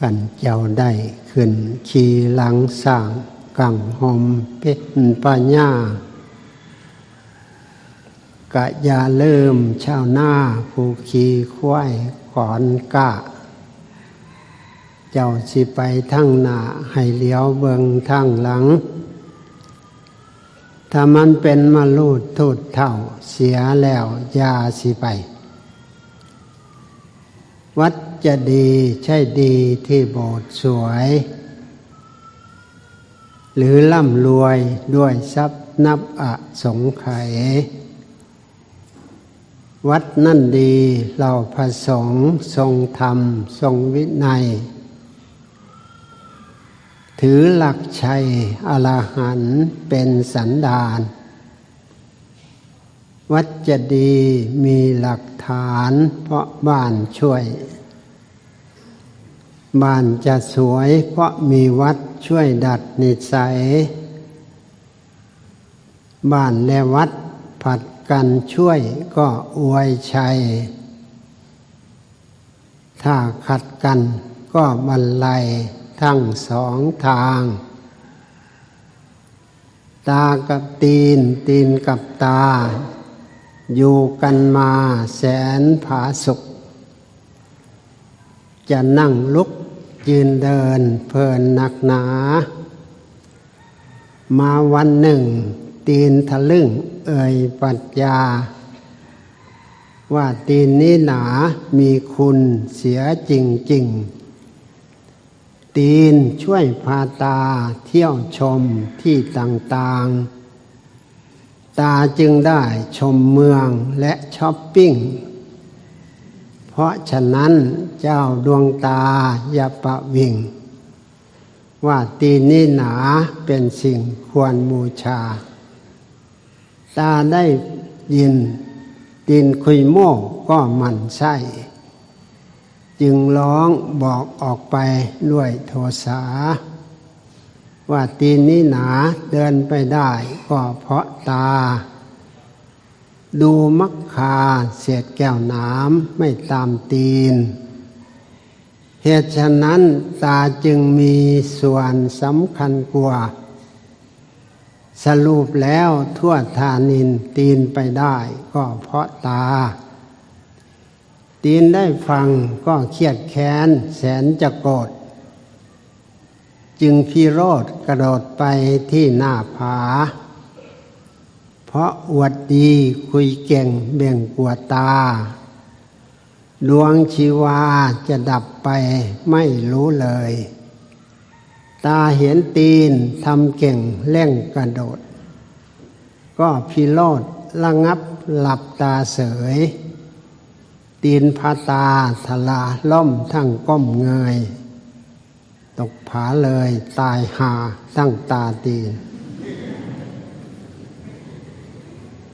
กันเจ้าได้ขึ้นขี่หลังสร้างกังหอมเป็ดปัญญากะยาเริ่มชาวหน้าผู้ขี่ควายขอนกะ เจ้าสิไปทั้งหน้าให้เลี้ยวเบิงทั้งหลัง ถ้ามันเป็นมาลูดทูดเท่าเสียแล้วยาสิไป วัดจะดีใช่ดีที่โบสถ์สวย หรือร่ำรวยด้วยทรัพย์นับอสงไขยวัดนั่นดีเราพระสงฆ์ทรงธรรม ทรงวินัย ถือหลักชัยอรหันต์เป็นสันดาน วัดจะดีมีหลักฐานเพราะบ้านช่วย บ้านจะสวยเพราะมีวัดช่วยดัดนิสัย บ้านและวัดผัดกันช่วยก็อวยชัย ถ้าขัดกันก็บรรลัยทั้งสองทาง ตากับตีนตีนกับตา อยู่กันมาแสนผาสุข จะนั่งลุกยืนเดินเพลินหนักหนา มาวันหนึ่ง ตีนทะลึ่งเอ่ยปัญญา ว่าตีนนี้หนามีคุณเสียจริงๆตีนช่วยพาตาเที่ยวชมที่ต่างๆ ตาจึงได้ชมเมืองและช้อปปิ้ง เพราะฉะนั้นเจ้าดวงตาอย่าประวิง ว่าตีนนี้หนาเป็นสิ่งควรบูชา ตาได้ยินตีนคุยโม่ก็มันไส้จึงร้องบอกออกไปด้วยโทสา ว่าตีนนี้หนาเดินไปได้ก็เพราะตา ดูมักคาเศษแก้วน้ำไม่ตามตีน เหตุฉะนั้นตาจึงมีส่วนสำคัญกว่า สรุปแล้วทั่วทานินตีนไปได้ก็เพราะตา ตีนได้ฟังก็เครียดแค้นแสนจะโกรธ จึงพิโรธกระโดดไปที่หน้าผา เพราะอวดดีคุยเก่งเบ่งกัวตา ดวงชีวาจะดับไปไม่รู้เลย ตาเห็นตีนทำเก่งเล่งกระโดด ก็พิโรธระงับหลับตาเสย ตีนพาตาทลาล่มทั้งก้มเงย ตกผาเลย ตายหาตั้งตาตี